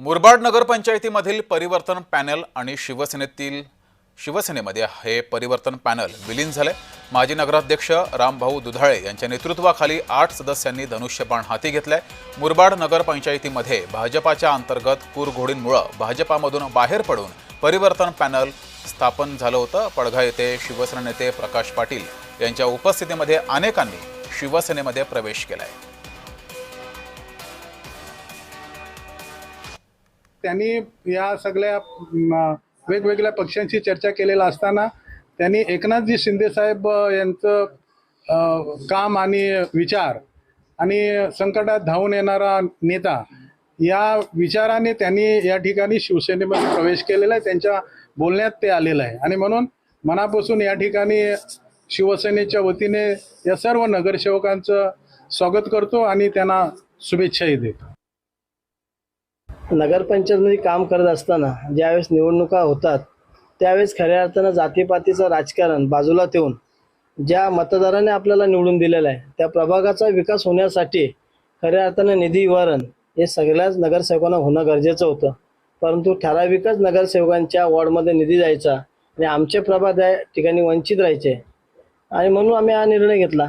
मुरबाड नगरपंचायतीमधील परिवर्तन पॅनल आणि शिवसेनेतील शिवसेनेमध्ये हे परिवर्तन पॅनल विलीन झाले. माजी नगराध्यक्ष रामभाऊ दुधाळे यांच्या नेतृत्वाखाली आठ सदस्यांनी धनुष्यबाण हाती घेतलाय. मुरबाड नगरपंचायतीमध्ये भाजपाच्या अंतर्गत कुरघोडींमुळं भाजपामधून बाहेर पडून परिवर्तन पॅनल स्थापन झालं होतं. पडघा येथे शिवसेना नेते प्रकाश पाटील यांच्या उपस्थितीमध्ये अनेकांनी शिवसेनेमध्ये प्रवेश केलाय. त्यांनी या सगळ्या वेगवेगळ्या पक्षांशी चर्चा केलेला असताना त्यांनी एकनाथजी शिंदेसाहेब यांचं काम आणि विचार आणि संकटात धावून येणारा नेता या विचाराने त्यांनी या ठिकाणी शिवसेनेमध्ये प्रवेश केलेला आहे. त्यांच्या बोलण्यात ते आलेलं आहे. आणि म्हणून मनापासून या ठिकाणी शिवसेनेच्या वतीने या सर्व नगरसेवकांचं स्वागत करतो आणि त्यांना शुभेच्छाही देतो. नगरपंचायतमध्ये काम करत असताना ज्यावेळेस निवडणुका होतात त्यावेळेस खऱ्या अर्थानं जातीपातीचं राजकारण बाजूला ठेवून ज्या मतदाराने आपल्याला निवडून दिलेलं आहे त्या प्रभागाचा विकास होण्यासाठी खऱ्या अर्थानं निधी निवारण हे सगळ्याच नगरसेवकांना होणं गरजेचं होतं. परंतु ठराविकच नगरसेवकांच्या वॉर्डमध्ये निधी जायचा आणि आमचे प्रभाग त्या ठिकाणी वंचित राहायचे. आणि म्हणून आम्ही हा निर्णय घेतला.